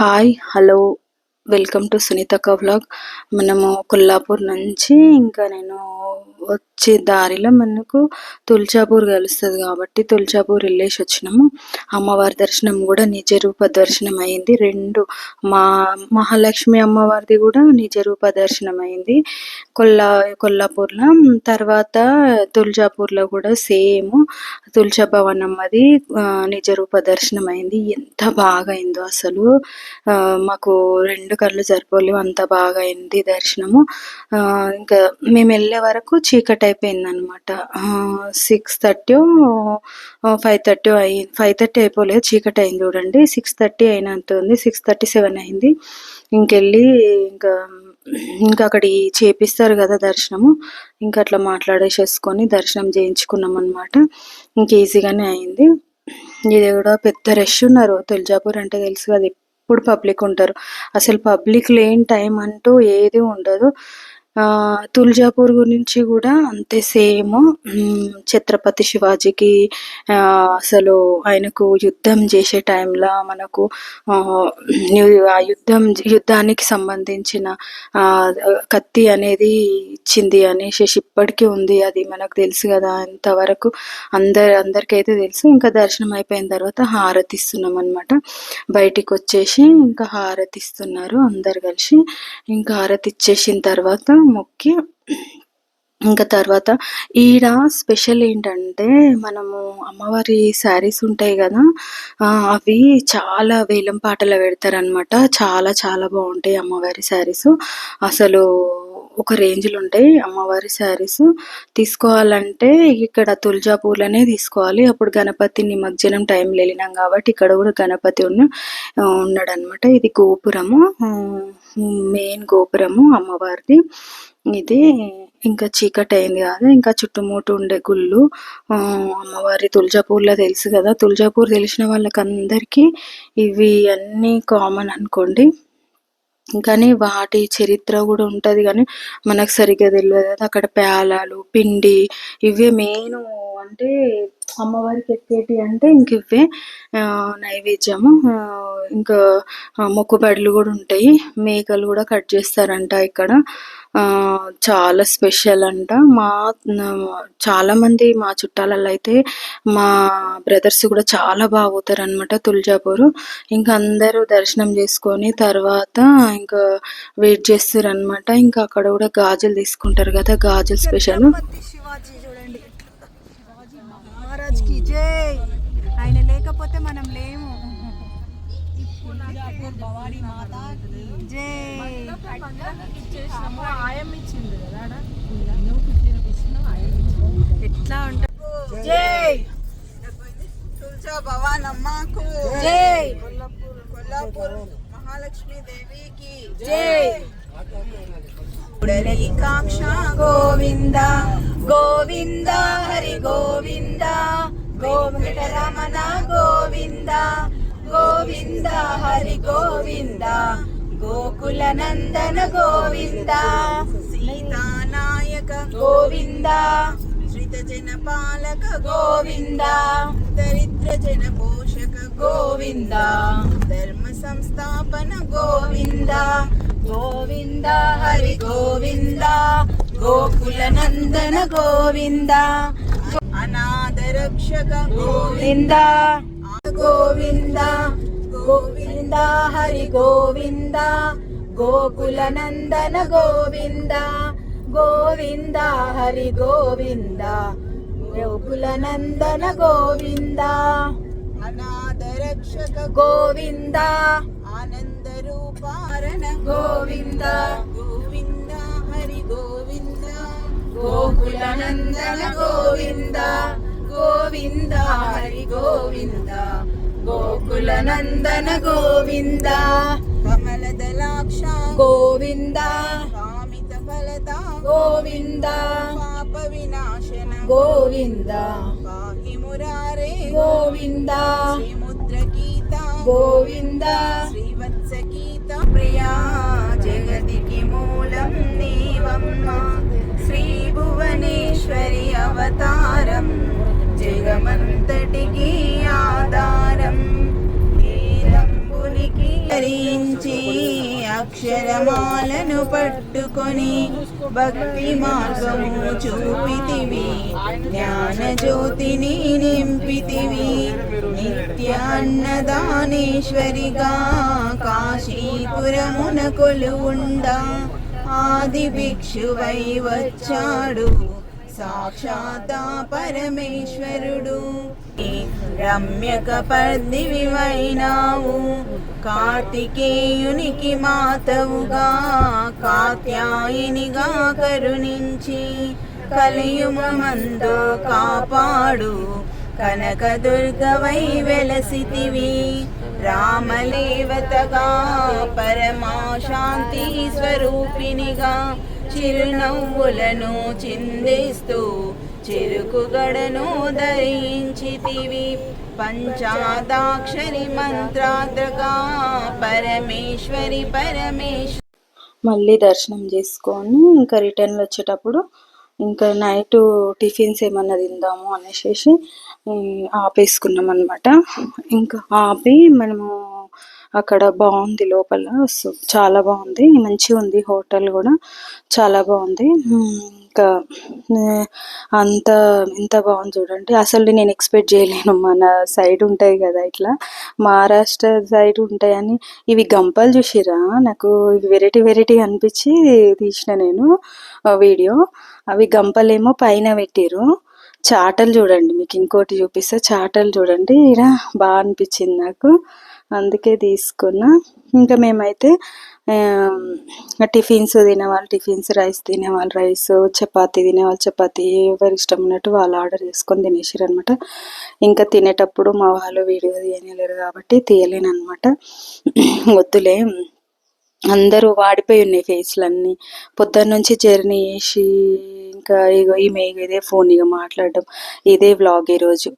Hi hello welcome to సునీతక్క vlog మనము కొల్లాపూర్ నుంచి ఇంకా నేను వచ్చే దారిలో మనకు తుల్జాపూర్ కలుస్తుంది కాబట్టి తుల్జాపూర్ వెళ్ళేసి వచ్చినాము. అమ్మవారి దర్శనం కూడా నిజ రూప దర్శనం అయింది. రెండు మా మహాలక్ష్మి అమ్మవారిది కూడా నిజ రూప దర్శనం అయింది. కొల్లా కొల్లాపూర్లో. తర్వాత తుల్జాపూర్లో కూడా సేమ్ తుల్జా భవనమ్మది ఆ, నిజ రూప దర్శనం అయింది. ఎంత బాగా అయిందో అసలు మాకు రెండు కళ్ళు సరిపోలేవు. అంత బాగా అయింది దర్శనము ఇంకా మేము వెళ్ళే వరకు చీకటి అయిపోయింది అనమాట సిక్స్ థర్టీ ఫైవ్ థర్టీ అయింది ఫైవ్ థర్టీ అయిపోలేదు చీకటి అయింది చూడండి. సిక్స్ థర్టీ అయినంత ఉంది సిక్స్ థర్టీ సెవెన్ అయింది. ఇంకెళ్ళి ఇంకా ఇంకా అక్కడ చేపిస్తారు కదా దర్శనము ఇంకా అట్లా మాట్లాడేసేసుకొని దర్శనం చేయించుకున్నాం అనమాట ఇంక ఈజీగానే అయింది. ఇది కూడా పెద్ద రష్ ఉన్నారు. తుల్జాపూర్ అంటే తెలుసు కదా ఎప్పుడు పబ్లిక్ ఉంటారు. అసలు పబ్లిక్ లేని టైం అంటూ ఏది ఉండదు. తుల్జాపూర్ గురించి కూడా అంతే సేమ్. ఛత్రపతి శివాజీకి ఆ, అసలు ఆయనకు యుద్ధం చేసే టైంలో మనకు ఆ, ఆ యుద్ధం యుద్ధానికి సంబంధించిన ఆ కత్తి అనేది ఇచ్చింది అనేసి ఇప్పటికీ ఉంది. అది మనకు తెలుసు కదా. అంతవరకు అందరు అందరికైతే తెలుసు. ఇంకా దర్శనం అయిపోయిన తర్వాత హారతి ఇస్తున్నాం అనమాట బయటికి వచ్చేసి ఇంకా హారతి ఇస్తున్నారు అందరు కలిసి. ఇంకా హారతి ఇచ్చేసిన తర్వాత మొక్కి ఇంకా తర్వాత ఈడ స్పెషల్ ఏంటంటే మనము అమ్మవారి శారీస్ ఉంటాయి కదా అవి చాలా వేలం పాటలు పెడతారనమాట చాలా చాలా బాగుంటాయి అమ్మవారి శారీస్. అసలు ఒక రేంజ్లో ఉంటాయి. అమ్మవారి శారీస్ తీసుకోవాలంటే ఇక్కడ తులజాపూర్లోనే తీసుకోవాలి. అప్పుడు గణపతి నిమజ్జనం టైంలో వెళ్ళినాం కాబట్టి ఇక్కడ కూడా గణపతి ఉన్న ఉన్నాడనమాట ఇది గోపురము. మెయిన్ గోపురము అమ్మవారిది. ఇది ఇంకా చీకటి అయింది కాదు. ఇంకా చుట్టుముట్టు ఉండే గుళ్ళు అమ్మవారి తులజాపూర్లో తెలుసు కదా. తులజాపూర్ తెలిసిన వాళ్ళకందరికీ ఇవి అన్నీ కామన్ అనుకోండి. కానీ వాటి చరిత్ర కూడా ఉంటుంది కానీ మనకు సరిగ్గా తెలియదు అక్కడ పేలాలు పిండి ఇవే మెయిన్ అంటే అమ్మవారికి ఎక్కేటి అంటే ఇంక ఇవే నైవేద్యము ఇంకా మొక్కుబడులు కూడా ఉంటాయి. మేకలు కూడా కట్ చేస్తారంట ఇక్కడ. చాలా స్పెషల్ అంట. మా చాలా మంది మా చుట్టాలలో అయితే మా బ్రదర్స్ కూడా చాలా బాగా పోతారు అనమాట తుల్జాపూర్. ఇంకా అందరూ దర్శనం చేసుకొని తర్వాత ఇంకా వెయిట్ చేస్తారు అనమాట ఇంకా అక్కడ కూడా గాజులు తీసుకుంటారు కదా గాజులు స్పెషల్. శివాజీ. మహారాజ్ జై ఆయన లేకపోతే మనం లేము జై ఎట్లా ఉంటాయి జై తుల్జా భవానమ్మకు జై కొల్లాపూర్ మహాలక్ష్మి దేవికి జై పుడరీకాక్ష గోవింద గోవింద హరి గోవింద గోవింద రమణ గోవింద గోవింద హరి గోవింద గోకుల నందన గోవింద సీతానాయక గోవింద శ్రిత జన పాలక గోవింద దరిద్ర జన పోషక గోవింద ధర్మ సంస్థాపన గోవింద గోవింద హరి గోవింద గోకుల నందన గోవింద రక్షక గోవింద. గోవింద గోవింద హరి గోవింద గోకుల నందన గోవింద గోవింద హరి గోవింద గోకుల నందన గోవింద. అనాథ రక్షక గోవింద. ఆనంద రూపారణ గోవింద. గోవింద హరి గోవింద. గోకుల నందన గోవింద. గోవింద హరి గోవింద గోకుల నందన గోవింద కమల దళాక్ష గోవింద కామిత ఫలద గోవింద పాప వినాశన గోవింద పాహి మురారే గోవింద శ్రీముద్ర గీత గోవింద శ్రీవత్స గీత ప్రియా జగతికి మూలం నీవమ్మ శ్రీ భువనేశ్వరి అవతారం జగమంతటికి ఆధారం. నీలంబునికి ధరించి అక్షరమాలను పట్టుకొని భక్తి మార్గము చూపితివి. జ్ఞాన జ్యోతిని నింపితివి. నిత్య అన్నదానేశ్వరిగా కాశీపురమున కొలువుండా ఆది భిక్షువై వచ్చాడు. సాక్షాతా పరమేశ్వరుడు రమ్యక పర్దివివైనావు కార్తికేయునికి మాతవుగా కాత్యాయినిగా కరుణించి కలియుగమందు కాపాడు. కనకదుర్గవై వెలసితివి. రామలేవతగా పరమాశాంతి స్వరూపినిగా చిరునవ్వులను చిందిస్తూ చిరుకుగడను ధరించితివి. పంచాదాక్షరి మంత్రాద్రగా పరమేశ్వరి పరమేశ్వరి మళ్ళీ దర్శనం చేసుకొని ఇంకా రిటర్న్లో వచ్చేటప్పుడు ఇంకా నైట్ టిఫిన్స్ ఏమన్నా తిందాము అనేసి ఆపేసుకున్నాం అనమాట ఇంకా ఆపి మనము అక్కడ బాగుంది లోపల. సో చాలా బాగుంది. మంచిగా ఉంది హోటల్ కూడా. చాలా బాగుంది. ఇంకా అంత ఇంత బాగుంది చూడండి. అసలు నేను ఎక్స్పెక్ట్ చేయలేను. మన సైడ్ ఉంటాయి కదా ఇట్లా. మహారాష్ట్ర సైడ్ ఉంటాయని. ఇవి గంపలు చూసిరా? నాకు ఇవి వెరైటీ వెరైటీ అనిపించి తీసిన నేను వీడియో. అవి గంపలేమో పైన పెట్టిరు చాటలు చూడండి. మీకు ఇంకోటి చూపిస్తే. చాటలు చూడండి. ఇక్కడ బాగా అనిపించింది నాకు. అందుకే తీసుకున్నా. ఇంకా మేమైతే టిఫిన్స్ తినేవాళ్ళు టిఫిన్స్ రైస్ తినేవాళ్ళు రైస్ చపాతీ తినేవాళ్ళు చపాతీ ఎవరు ఇష్టం ఉన్నట్టు వాళ్ళు ఆర్డర్ చేసుకొని తినేసారు అనమాట ఇంకా తినేటప్పుడు మా వాళ్ళు వీడియో తీయలేరు కాబట్టి తీయలేను అనమాట వద్దులే. అందరూ వాడిపోయి ఉన్నాయి ఫేస్లన్నీ. పొద్దున్న నుంచి జర్నీ చేసి ఇంకా ఇగో ఈమె ఇదే ఫోన్ ఇక మాట్లాడడం. ఇదే వ్లాగ్ ఈరోజు.